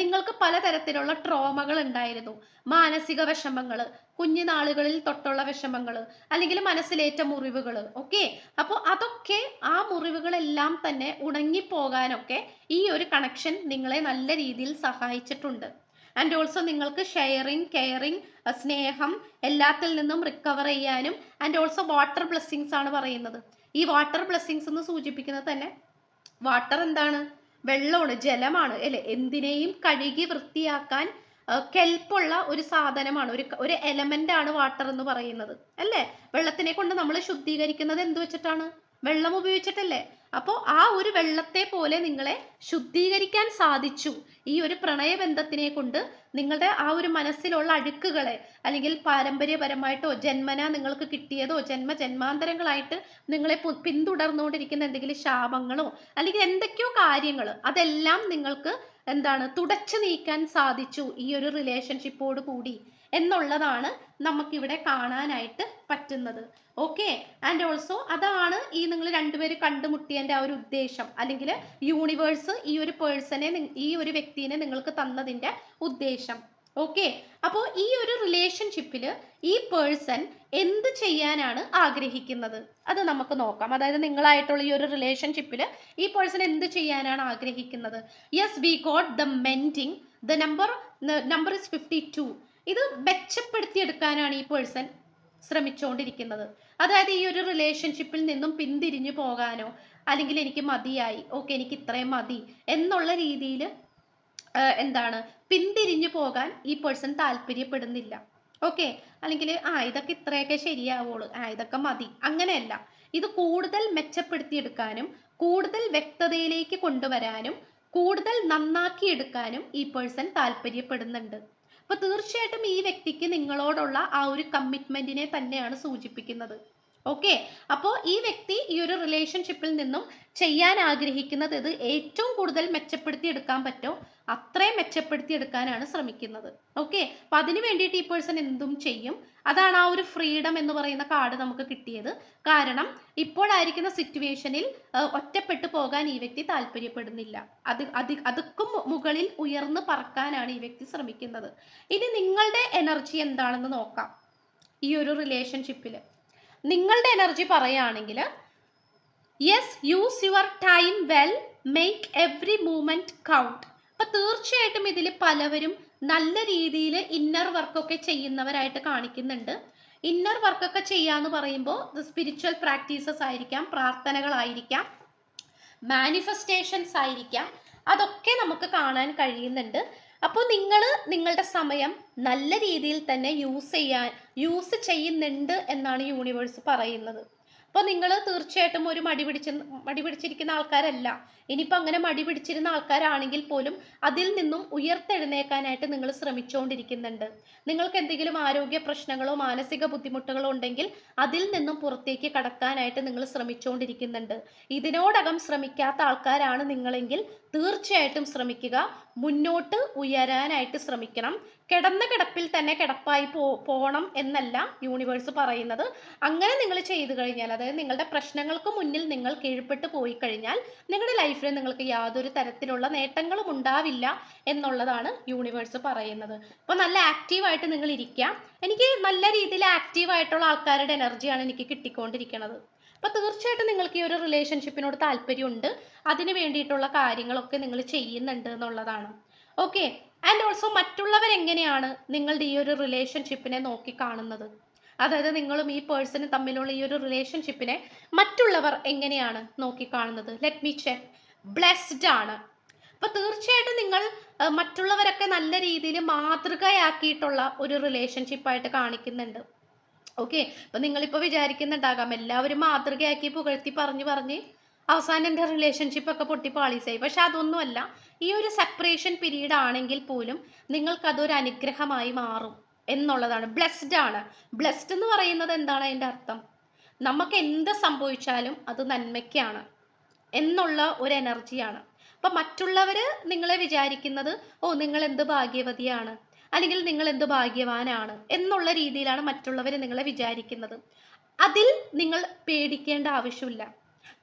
നിങ്ങൾക്ക് പലതരത്തിലുള്ള ട്രോമകൾ ഉണ്ടായിരുന്നു. മാനസിക വിഷമങ്ങൾ കുഞ്ഞുനാളുകളിൽ തൊട്ടുള്ള വിഷമങ്ങൾ അല്ലെങ്കിൽ മനസ്സിലേറ്റ മുറിവുകൾ ഓക്കെ? അപ്പോൾ അതൊക്കെ ആ മുറിവുകളെല്ലാം തന്നെ ഉണങ്ങിപ്പോകാനൊക്കെ ഈ ഒരു കണക്ഷൻ നിങ്ങളെ നല്ല രീതിയിൽ സഹായിച്ചിട്ടുണ്ട്. ആൻഡ് ഓൾസോ നിങ്ങൾക്ക് ഷെയറിങ് കെയറിങ് സ്നേഹം എല്ലാത്തിൽ നിന്നും റിക്കവർ ചെയ്യാനും ആൻഡ് ഓൾസോ വാട്ടർ ബ്ലെസ്സിങ്സ് ആണ് പറയുന്നത്. ഈ വാട്ടർ ബ്ലെസ്സിങ്സ് എന്ന് സൂചിപ്പിക്കുന്നത് തന്നെ വാട്ടർ എന്താണ്? വെള്ളമാണ് ജലമാണ്. അല്ലെ? എന്തിനേയും കഴുകി വൃത്തിയാക്കാൻ കെൽപ്പുള്ള ഒരു സാധനമാണ്. ഒരു ഒരു എലമെന്റ് ആണ് വാട്ടർ എന്ന് പറയുന്നത്. അല്ലേ? വെള്ളത്തിനെ കൊണ്ട് നമ്മൾ ശുദ്ധീകരിക്കുന്നത് എന്ത് വെച്ചിട്ടാണ്? വെള്ളം ഉപയോഗിച്ചിട്ടല്ലേ? അപ്പോൾ ആ ഒരു വെള്ളത്തെ പോലെ നിങ്ങളെ ശുദ്ധീകരിക്കാൻ സാധിച്ചു. ഈ ഒരു പ്രണയബന്ധത്തിനെ കൊണ്ട് നിങ്ങളുടെ ആ ഒരു മനസ്സിലുള്ള അഴുക്കുകളെ അല്ലെങ്കിൽ പാരമ്പര്യപരമായിട്ടോ ജന്മന നിങ്ങൾക്ക് കിട്ടിയതോ ജന്മ ജന്മാന്തരങ്ങളായിട്ട് നിങ്ങളെ പിന്തുടർന്നുകൊണ്ടിരിക്കുന്ന എന്തെങ്കിലും ശാപങ്ങളോ അല്ലെങ്കിൽ എന്തൊക്കെയോ കാര്യങ്ങൾ അതെല്ലാം നിങ്ങൾക്ക് എന്താണ് തുടച്ചു നീക്കാൻ സാധിച്ചു ഈ ഒരു റിലേഷൻഷിപ്പോട് കൂടി. എന്നുള്ളതാണ് നമുക്കിവിടെ കാണാനായിട്ട് പറ്റുന്നത്. ഓക്കെ ആൻഡ് ഓൾസോ അതാണ് ഈ നിങ്ങൾ രണ്ടുപേര് കണ്ടുമുട്ടിയതിന്റെ ആ ഒരു ഉദ്ദേശം. അല്ലെങ്കിൽ യൂണിവേഴ്സ് ഈ ഒരു പേഴ്സണെ ഈ ഒരു വ്യക്തിനെ നിങ്ങൾക്ക് തന്നതിന്റെ ഉദ്ദേശം. ഓക്കെ അപ്പോൾ ഈ ഒരു റിലേഷൻഷിപ്പിൽ ഈ പേഴ്സൺ എന്ത് ചെയ്യാനാണ് ആഗ്രഹിക്കുന്നത്? അത് നമുക്ക് നോക്കാം. അതായത് നിങ്ങളായിട്ടുള്ള ഈ ഒരു റിലേഷൻഷിപ്പിൽ ഈ പേഴ്സൺ എന്ത് ചെയ്യാനാണ് ആഗ്രഹിക്കുന്നത്? Yes we got the mending the number number is fifty two ഇത് മെച്ചപ്പെടുത്തിയെടുക്കാനാണ് ഈ പേഴ്സൺ ശ്രമിച്ചുകൊണ്ടിരിക്കുന്നത് അതായത് ഈ ഒരു റിലേഷൻഷിപ്പിൽ നിന്നും പിന്തിരിഞ്ഞു പോകാനോ അല്ലെങ്കിൽ എനിക്ക് മതിയായി ഓക്കെ എനിക്ക് ഇത്രയും മതി എന്നുള്ള രീതിയിൽ എന്താണ് പിന്തിരിഞ്ഞു പോകാൻ ഈ പേഴ്സൺ താല്പര്യപ്പെടുന്നില്ല. ഓക്കെ അല്ലെങ്കിൽ ആ ഇതൊക്കെ ഇത്രയൊക്കെ ശരിയാവുള്ളൂ ആ ഇതൊക്കെ മതി അങ്ങനെയല്ല. ഇത് കൂടുതൽ മെച്ചപ്പെടുത്തിയെടുക്കാനും കൂടുതൽ വ്യക്തതയിലേക്ക് കൊണ്ടുവരാനും കൂടുതൽ നന്നാക്കിയെടുക്കാനും ഈ പേഴ്സൺ താല്പര്യപ്പെടുന്നുണ്ട്. അപ്പൊ തീർച്ചയായിട്ടും ഈ വ്യക്തിക്ക് നിങ്ങളോടുള്ള ആ ഒരു കമ്മിറ്റ്മെന്റിനെ തന്നെയാണ് സൂചിപ്പിക്കുന്നത്. ഓക്കെ അപ്പോൾ ഈ വ്യക്തി ഈ ഒരു റിലേഷൻഷിപ്പിൽ നിന്നും ചെയ്യാൻ ആഗ്രഹിക്കുന്നത് ഇത് ഏറ്റവും കൂടുതൽ മെച്ചപ്പെടുത്തി എടുക്കാൻ പറ്റോ? അത്രയും മെച്ചപ്പെടുത്തി എടുക്കാനാണ് ശ്രമിക്കുന്നത്. ഓക്കെ അപ്പൊ അതിന് വേണ്ടിയിട്ട് ഈ പേഴ്സൺ എന്തും ചെയ്യും. അതാണ് ആ ഒരു ഫ്രീഡം എന്ന് പറയുന്ന കാർഡ് നമുക്ക് കിട്ടിയത്. കാരണം ഇപ്പോഴായിരിക്കുന്ന സിറ്റുവേഷനിൽ ഒറ്റപ്പെട്ടു പോകാൻ ഈ വ്യക്തി താല്പര്യപ്പെടുന്നില്ല. അത് അത് അതുക്കും മുകളിൽ ഉയർന്നു പറക്കാനാണ് ഈ വ്യക്തി ശ്രമിക്കുന്നത്. ഇനി നിങ്ങളുടെ എനർജി എന്താണെന്ന് നോക്കാം. ഈ ഒരു റിലേഷൻഷിപ്പിൽ നിങ്ങളുടെ എനർജി പറയുകയാണെങ്കിൽ yes use your time well make every moment count അപ്പൊ തീർച്ചയായിട്ടും ഇതിൽ പലവരും നല്ല രീതിയിൽ ഇന്നർ വർക്കൊക്കെ ചെയ്യുന്നവരായിട്ട് കാണിക്കുന്നുണ്ട്. ഇന്നർ വർക്കൊക്കെ ചെയ്യാന്ന് പറയുമ്പോൾ സ്പിരിച്വൽ പ്രാക്ടീസസ് ആയിരിക്കാം പ്രാർത്ഥനകളായിരിക്കാം മാനിഫെസ്റ്റേഷൻസ് ആയിരിക്കാം അതൊക്കെ നമുക്ക് കാണാൻ കഴിയുന്നുണ്ട്. അപ്പോൾ നിങ്ങൾ നിങ്ങളുടെ സമയം നല്ല രീതിയിൽ തന്നെ യൂസ് ചെയ്യാൻ യൂസ് ചെയ്യുന്നുണ്ട് എന്നാണ് യൂണിവേഴ്സ് പറയുന്നത്. അപ്പോൾ നിങ്ങൾ തീർച്ചയായിട്ടും ഒരു മടി പിടിച്ച് മടി പിടിച്ചിരിക്കുന്ന ആൾക്കാരല്ല. ഇനിയിപ്പോൾ അങ്ങനെ മടി പിടിച്ചിരുന്ന ആൾക്കാരാണെങ്കിൽ പോലും അതിൽ നിന്നും ഉയർത്തെഴുന്നേക്കാനായിട്ട് നിങ്ങൾ ശ്രമിച്ചുകൊണ്ടിരിക്കുന്നുണ്ട് നിങ്ങൾക്ക് എന്തെങ്കിലും ആരോഗ്യ പ്രശ്നങ്ങളോ മാനസിക ബുദ്ധിമുട്ടുകളോ ഉണ്ടെങ്കിൽ അതിൽ നിന്നും പുറത്തേക്ക് കടക്കാനായിട്ട് നിങ്ങൾ ശ്രമിച്ചുകൊണ്ടിരിക്കുന്നുണ്ട് ഇതിനോടകം ശ്രമിക്കാത്ത ആൾക്കാരാണ് നിങ്ങളെങ്കിൽ തീർച്ചയായിട്ടും ശ്രമിക്കുക. മുന്നോട്ട് ഉയരാനായിട്ട് ശ്രമിക്കണം. കിടന്ന കിടപ്പിൽ തന്നെ കിടപ്പായി പോ പോകണം എന്നല്ല യൂണിവേഴ്സ് പറയുന്നത്. അങ്ങനെ നിങ്ങൾ ചെയ്തു കഴിഞ്ഞാൽ അതായത് നിങ്ങളുടെ പ്രശ്നങ്ങൾക്ക് മുന്നിൽ നിങ്ങൾ കീഴ്പ്പെട്ട് പോയി കഴിഞ്ഞാൽ നിങ്ങളുടെ ലൈഫിൽ നിങ്ങൾക്ക് യാതൊരു തരത്തിലുള്ള നേട്ടങ്ങളും ഉണ്ടാവില്ല എന്നുള്ളതാണ് യൂണിവേഴ്സ് പറയുന്നത്. അപ്പോൾ നല്ല ആക്റ്റീവായിട്ട് നിങ്ങൾ ഇരിക്കുക. എനിക്ക് നല്ല രീതിയിൽ ആക്റ്റീവായിട്ടുള്ള ആൾക്കാരുടെ എനർജിയാണ് എനിക്ക് കിട്ടിക്കൊണ്ടിരിക്കുന്നത് അപ്പോൾ തീർച്ചയായിട്ടും നിങ്ങൾക്ക് ഈ ഒരു റിലേഷൻഷിപ്പിനോട് താല്പര്യമുണ്ട്. അതിന് വേണ്ടിയിട്ടുള്ള കാര്യങ്ങളൊക്കെ നിങ്ങൾ ചെയ്യുന്നുണ്ട് എന്നുള്ളതാണ്. ഓക്കെ ആൻഡ് ഓൾസോ മറ്റുള്ളവർ എങ്ങനെയാണ് നിങ്ങളുടെ ഈ ഒരു റിലേഷൻഷിപ്പിനെ നോക്കി കാണുന്നത്? അതായത് നിങ്ങളും ഈ പേഴ്സണും തമ്മിലുള്ള ഈ ഒരു റിലേഷൻഷിപ്പിനെ മറ്റുള്ളവർ എങ്ങനെയാണ് നോക്കി കാണുന്നത്? ലെറ്റ് മീ ചെക്ക് ബ്ലെസ്ഡ് ആണ്. അപ്പൊ തീർച്ചയായിട്ടും നിങ്ങൾ മറ്റുള്ളവരൊക്കെ നല്ല രീതിയിൽ മാതൃകയാക്കിയിട്ടുള്ള ഒരു റിലേഷൻഷിപ്പായിട്ട് കാണിക്കുന്നുണ്ട്. ഓക്കെ അപ്പൊ നിങ്ങളിപ്പോ വിചാരിക്കുന്നുണ്ടാകാം എല്ലാവരും മാതൃകയാക്കി പുകഴ്ത്തി പറഞ്ഞു പറഞ്ഞ് അവസാനം എന്റെ റിലേഷൻഷിപ്പ് ഒക്കെ പൊട്ടി പാളീസായി പക്ഷെ അതൊന്നുമല്ല ഈ ഒരു സെപ്പറേഷൻ പീരീഡ് ആണെങ്കിൽ പോലും നിങ്ങൾക്ക് അതൊരു അനുഗ്രഹമായി മാറും എന്നുള്ളതാണ്. ബ്ലെസ്ഡ് ആണ്. ബ്ലെസ്ഡ് എന്ന് പറയുന്നത് എന്താണ് അതിന്റെ അർത്ഥം? നമുക്ക് എന്ത് സംഭവിച്ചാലും അത് നന്മയ്ക്കാണ് എന്നുള്ള ഒരു എനർജിയാണ് അപ്പം മറ്റുള്ളവർ നിങ്ങളെ വിചാരിക്കുന്നത് ഓ നിങ്ങൾ എന്ത് ഭാഗ്യവതിയാണ്? അല്ലെങ്കിൽ നിങ്ങൾ എന്ത് ഭാഗ്യവാനാണ് എന്നുള്ള രീതിയിലാണ് മറ്റുള്ളവർ നിങ്ങളെ വിചാരിക്കുന്നത്. അതിൽ നിങ്ങൾ പേടിക്കേണ്ട ആവശ്യമില്ല.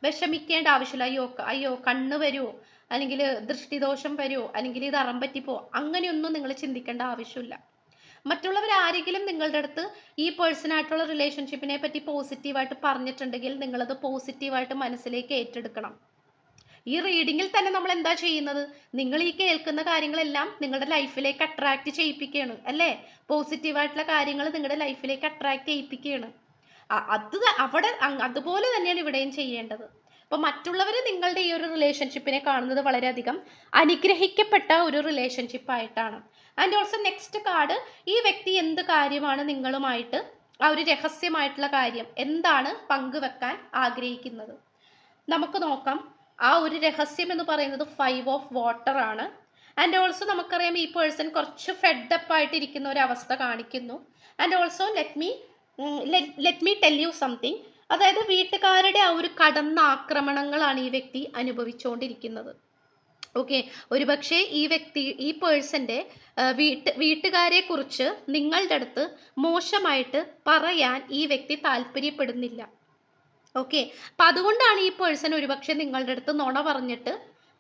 വിഷമിക്കേണ്ട ആവശ്യമില്ല. അയ്യോ അയ്യോ കണ്ണ് വരുമോ അല്ലെങ്കിൽ ദൃഷ്ടിദോഷം വരുമോ അല്ലെങ്കിൽ ഇത് അറം പറ്റിപ്പോ അങ്ങനെയൊന്നും നിങ്ങൾ ചിന്തിക്കേണ്ട ആവശ്യമില്ല. മറ്റുള്ളവർ ആരെങ്കിലും നിങ്ങളുടെ അടുത്ത് ഈ പേഴ്സണായിട്ടുള്ള റിലേഷൻഷിപ്പിനെ പറ്റി പോസിറ്റീവായിട്ട് പറഞ്ഞിട്ടുണ്ടെങ്കിൽ നിങ്ങളത് പോസിറ്റീവായിട്ട് മനസ്സിലേക്ക് ഏറ്റെടുക്കണം. ഈ റീഡിങ്ങിൽ തന്നെ നമ്മൾ എന്താ ചെയ്യുന്നത്? നിങ്ങൾ ഈ കേൾക്കുന്ന കാര്യങ്ങളെല്ലാം നിങ്ങളുടെ ലൈഫിലേക്ക് അട്രാക്ട് ചെയ്യിപ്പിക്കുകയാണ് അല്ലേ? പോസിറ്റീവായിട്ടുള്ള കാര്യങ്ങൾ നിങ്ങളുടെ ലൈഫിലേക്ക് അട്രാക്ട് ചെയ്യിപ്പിക്കുകയാണ്. അത് അവിടെ അതുപോലെ തന്നെയാണ് ഇവിടെയും ചെയ്യേണ്ടത്. അപ്പോൾ മറ്റുള്ളവർ നിങ്ങളുടെ ഈ ഒരു റിലേഷൻഷിപ്പിനെ കാണുന്നത് വളരെയധികം അനുഗ്രഹിക്കപ്പെട്ട ഒരു റിലേഷൻഷിപ്പ് ആയിട്ടാണ്. ആൻഡ് ഓൾസോ നെക്സ്റ്റ് കാർഡ് ഈ വ്യക്തി എന്ത് കാര്യമാണ് നിങ്ങളുമായിട്ട് ആ ഒരു രഹസ്യമായിട്ടുള്ള കാര്യം എന്താണ് പങ്കുവെക്കാൻ ആഗ്രഹിക്കുന്നത്? നമുക്ക് നോക്കാം. ആ ഒരു രഹസ്യം എന്ന് പറയുന്നത് ഫൈവ് ഓഫ് വാട്ടർ ആണ്. ആൻഡ് ഓൾസോ നമുക്കറിയാം ഈ പേഴ്സൺ കുറച്ച് ഫെഡപ്പ് ആയിട്ട് ഇരിക്കുന്ന ഒരു അവസ്ഥ കാണിക്കുന്നു. And also let me let me tell you something അതായത് വീട്ടുകാരുടെ ആ ഒരു കടന്ന ആക്രമണങ്ങളാണ് ഈ വ്യക്തി അനുഭവിച്ചുകൊണ്ടിരിക്കുന്നത് ഓക്കെ ഒരുപക്ഷെ ഈ വ്യക്തി ഈ പേഴ്സന്റെ വീട്ട് വീട്ടുകാരെ കുറിച്ച് നിങ്ങളുടെ അടുത്ത് മോശമായിട്ട് പറയാൻ ഈ വ്യക്തി താല്പര്യപ്പെടുന്നില്ല. ഓക്കെ അപ്പം അതുകൊണ്ടാണ് ഈ പേഴ്സൺ ഒരുപക്ഷെ നിങ്ങളുടെ അടുത്ത് നുണ പറഞ്ഞിട്ട്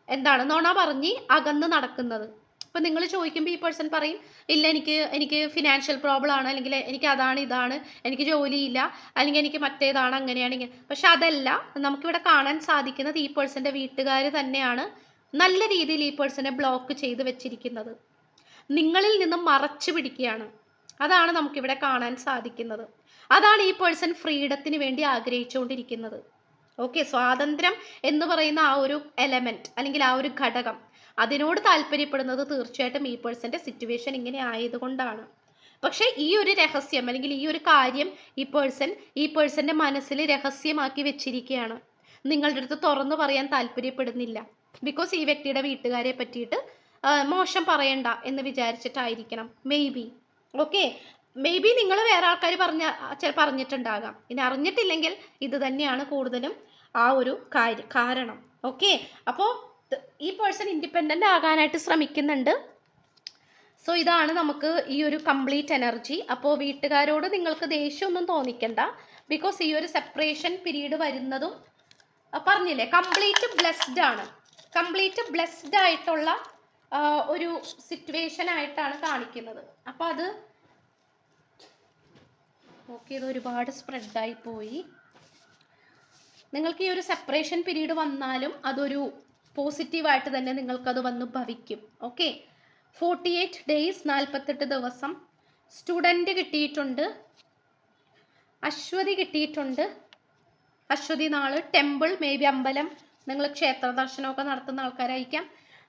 എന്താണ്? നുണ പറഞ്ഞ് അകന്ന് നടക്കുന്നത്. അപ്പൊ നിങ്ങൾ ചോദിക്കുമ്പോൾ ഈ പേഴ്സൺ പറയും ഇല്ല എനിക്ക് എനിക്ക് ഫിനാൻഷ്യൽ പ്രോബ്ലം ആണ്. അല്ലെങ്കിൽ എനിക്ക് അതാണ് ഇതാണ്. എനിക്ക് ജോലിയില്ല. അല്ലെങ്കിൽ എനിക്ക് മറ്റേതാണ് അങ്ങനെയാണ് ഇങ്ങനെ പക്ഷെ അതല്ല നമുക്കിവിടെ കാണാൻ സാധിക്കുന്നത് ഈ പേഴ്സന്റെ വീട്ടുകാർ തന്നെയാണ് നല്ല രീതിയിൽ ഈ പേഴ്സനെ ബ്ലോക്ക് ചെയ്ത് വെച്ചിരിക്കുന്നത്. നിങ്ങളിൽ നിന്നും മറച്ചു പിടിക്കുകയാണ്. അതാണ് നമുക്കിവിടെ കാണാൻ സാധിക്കുന്നത്. അതാണ് ഈ പേഴ്സൺ ഫ്രീഡത്തിന് വേണ്ടി ആഗ്രഹിച്ചുകൊണ്ടിരിക്കുന്നത്. ഓക്കെ സ്വാതന്ത്ര്യം എന്ന് പറയുന്ന ആ ഒരു എലമെന്റ് അല്ലെങ്കിൽ ആ ഒരു ഘടകം അതിനോട് താല്പര്യപ്പെടുന്നത് തീർച്ചയായിട്ടും ഈ പേഴ്സന്റെ സിറ്റുവേഷൻ ഇങ്ങനെ ആയതുകൊണ്ടാണ്. പക്ഷേ ഈ ഒരു രഹസ്യം അല്ലെങ്കിൽ ഈ ഒരു കാര്യം ഈ പേഴ്സൺ ഈ പേഴ്സന്റെ മനസ്സിൽ രഹസ്യമാക്കി വെച്ചിരിക്കുകയാണ്. നിങ്ങളുടെ അടുത്ത് തുറന്നു പറയാൻ താല്പര്യപ്പെടുന്നില്ല. ബിക്കോസ് ഈ വ്യക്തിയുടെ വീട്ടുകാരെ പറ്റിയിട്ട് മോശം പറയണ്ട എന്ന് വിചാരിച്ചിട്ടായിരിക്കണം. Maybe okay maybe നിങ്ങൾ വേറെ ആൾക്കാർ പറഞ്ഞ പറഞ്ഞിട്ടുണ്ടാകാം. ഇനി അറിഞ്ഞിട്ടില്ലെങ്കിൽ ഇത് തന്നെയാണ് കൂടുതലും ആ ഒരു കാര്യം കാരണം. ഓക്കെ അപ്പോൾ ഈ പേഴ്സൺ ഇൻഡിപെൻഡന്റ് ആകാനായിട്ട് ശ്രമിക്കുന്നുണ്ട്. സോ ഇതാണ് നമുക്ക് ഈ ഒരു കംപ്ലീറ്റ് എനർജി അപ്പോൾ വീട്ടുകാരോട് നിങ്ങൾക്ക് ദേഷ്യമൊന്നും തോന്നിക്കണ്ട. ബിക്കോസ് ഈ ഒരു സെപ്പറേഷൻ പീരീഡ് വരുന്നതും പറഞ്ഞില്ലേ? കംപ്ലീറ്റ് ബ്ലെസ്ഡ് ആണ്. കംപ്ലീറ്റ് ബ്ലെസ്ഡ് ആയിട്ടുള്ള ഒരു സിറ്റുവേഷൻ ആയിട്ടാണ് കാണിക്കുന്നത്. അപ്പോൾ അത് ഓക്കെ ഇത് ഒരുപാട് സ്പ്രെഡായി പോയി നിങ്ങൾക്ക് ഈ ഒരു സെപ്പറേഷൻ പീരീഡ് വന്നാലും അതൊരു പോസിറ്റീവായിട്ട് തന്നെ നിങ്ങൾക്കത് വന്ന് ഭവിക്കും. ഓക്കെ ഫോർട്ടി എയ്റ്റ് ഡേയ്സ് നാൽപ്പത്തെട്ട് ദിവസം. സ്റ്റുഡന്റ് കിട്ടിയിട്ടുണ്ട്. അശ്വതി കിട്ടിയിട്ടുണ്ട്. അശ്വതി നാൾ ടെമ്പിൾ മേ ബി അമ്പലം. നിങ്ങൾ ക്ഷേത്ര ദർശനമൊക്കെ നടത്തുന്ന ആൾക്കാരായിരിക്കാം.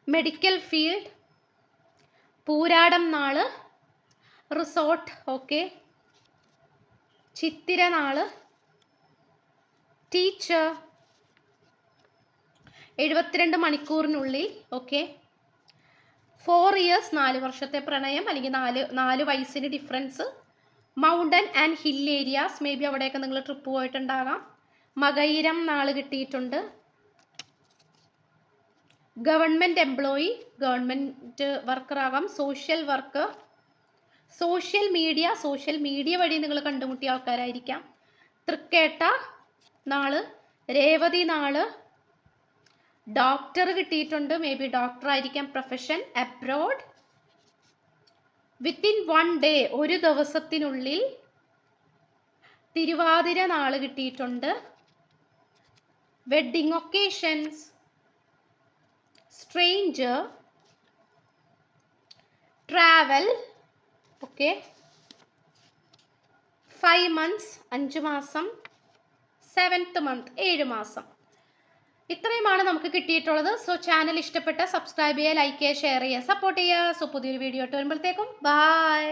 മെഡിക്കൽ ഫീൽഡ് പൂരാടം നാൾ. റിസോർട്ട് ഓക്കെ ചിത്തിര നാൾ ടീച്ചർ. എഴുപത്തിരണ്ട് മണിക്കൂറിനുള്ളിൽ ഓക്കെ. ഫോർ ഇയേഴ്സ് നാല് വർഷത്തെ പ്രണയം അല്ലെങ്കിൽ നാല് നാല് വയസ്സിന് difference mountain and hill areas maybe അവിടെയൊക്കെ നിങ്ങൾ ട്രിപ്പ് പോയിട്ടുണ്ടാകാം. മകയിരം നാൾ കിട്ടിയിട്ടുണ്ട്. ഗവൺമെന്റ് എംപ്ലോയി ഗവൺമെന്റ് വർക്കർ ആകാം social worker social media social media വഴി നിങ്ങൾ കണ്ടുമുട്ടിയ ആൾക്കാരായിരിക്കാം. തൃക്കേട്ട നാൾ രേവതി നാൾ ഡോക്ടർ കിട്ടിയിട്ടുണ്ട്. മേ ബി ഡോക്ടർ ആയിരിക്കാം. Profession abroad within one day ഒരു ദിവസത്തിനുള്ളിൽ തിരുവാതിര നാൾ കിട്ടിയിട്ടുണ്ട്. Wedding occasions stranger travel okay five months അഞ്ച് മാസം. സെവൻത്ത് മന്ത് ഏഴ് മാസം. ഇത്രയുമാണ് നമുക്ക് കിട്ടിയിട്ടുള്ളത്. സോ ചാനൽ ഇഷ്ടപ്പെട്ട സബ്സ്ക്രൈബ് ചെയ്യുക ലൈക്ക് ചെയ്യുക ഷെയർ ചെയ്യുക സപ്പോർട്ട് ചെയ്യുക. സോ പുതിയൊരു വീഡിയോ ഇട്ട് വരുമ്പോഴത്തേക്കും ബൈ